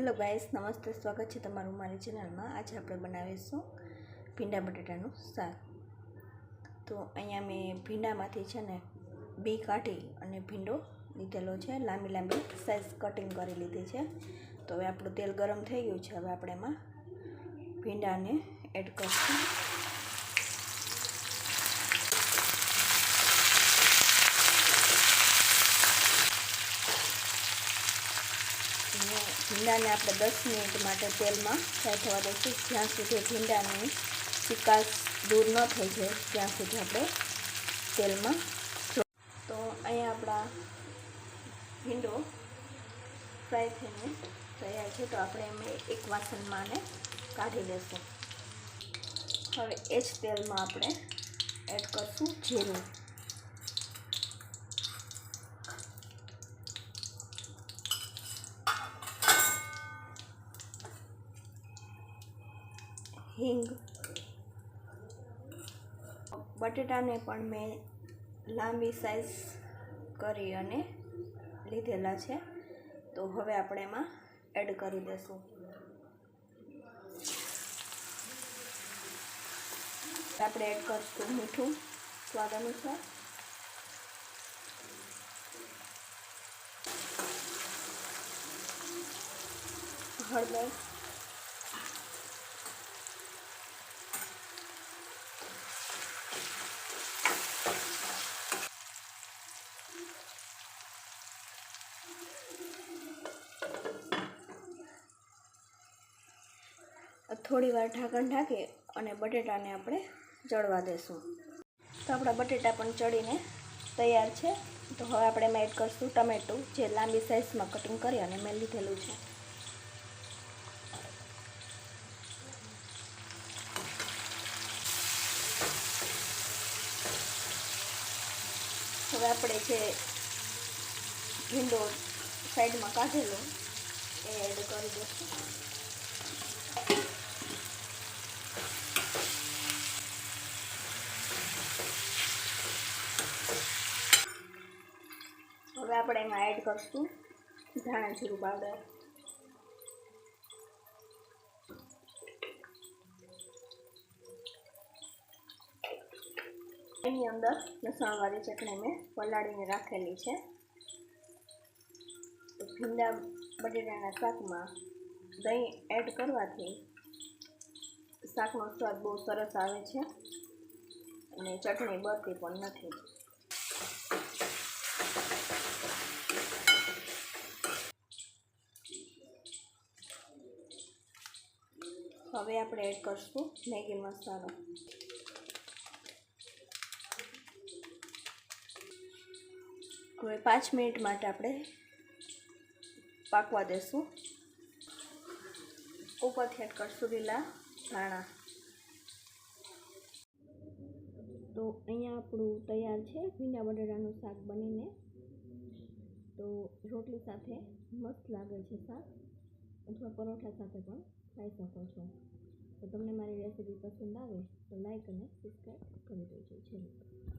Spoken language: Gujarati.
હેલો ગાઈસ નમસ્તે, સ્વાગત છે તમારું મારી ચેનલમાં આજે આપણે બનાવીશું ભીંડા બટાટાનું શાક. તો અહીંયા મેં ભીંડામાંથી છે ને બી કાઢી અને ભીંડો લીધેલો છે. લાંબી લાંબી સાઈઝ કટિંગ કરી લીધી છે. તો હવે આપણું તેલ ગરમ થઈ ગયું છે. હવે આપણે એમાં ભીંડાને એડ કરીશું અને ભીંડાને આપણે દસ મિનિટ માટે તેલમાં ફ્રાય થવા દઈશું. જ્યાં સુધી ભીંડાની ચિકાસ દૂર ન થઈ જાય, ત્યાં સુધી આપણે તેલમાં તો અહીંયા આપણા ભીંડો ફ્રાય થઈને તૈયાર છે. તો આપણે એમને એક વાસણમાં આને કાઢી લેશું. હવે એ જ તેલમાં આપણે એડ કરશું જીરું. હિંગ. બટેટાને પણ મેં લાંબી સાઈઝ કરી અને લીધેલા છે. તો હવે આપણે એમાં એડ કરી દઈશું. આપણે એડ કરીશું મીઠું સ્વાદ અનુસાર. હળદર. થોડી વાર ઢાંકણ ઢાંકી અને બટેટાને આપણે ચડવા દેશું. તો આપણા બટેટા પણ ચડીને તૈયાર છે. તો હવે આપણે એમાં એડ કરીશું ટમેટું, જે લાંબી સાઇઝમાં કટિંગ કરી અને મેં લીધેલું છે. હવે આપણે જે ભીંડો સાઈડમાં કાઢેલો, એ એડ કરી દઈશું. આપણે એમાં એડ કરશું. ધાણા જીરું પાવડર એની અંદર લસણવાળી ચટણી મેં પલાળીને રાખેલી છે. ભીંડા બટેટાના શાકમાં દહીં એડ કરવાથી શાકનો સ્વાદ બહુ સરસ આવે છે અને ચટણી બળતી પણ નથી. હવે આપણે એડ કરીશું મેગી મસાલો. હવે પાંચ મિનિટ માટે આપણે પાકવા દેશું. ઉપરથી એડ કરશું લીલા ધાણા. તો અહીંયા આપણું તૈયાર છે. ભીંડા બટાટાનું શાક બનીને. તો રોટલી સાથે મસ્ત લાગે છે શાક. અથવા પરોઠા સાથે પણ. તમને મારી રેસીપી પસંદ આવે તો લાઈક અને સબસ્ક્રાઈબ કરી દેજો છે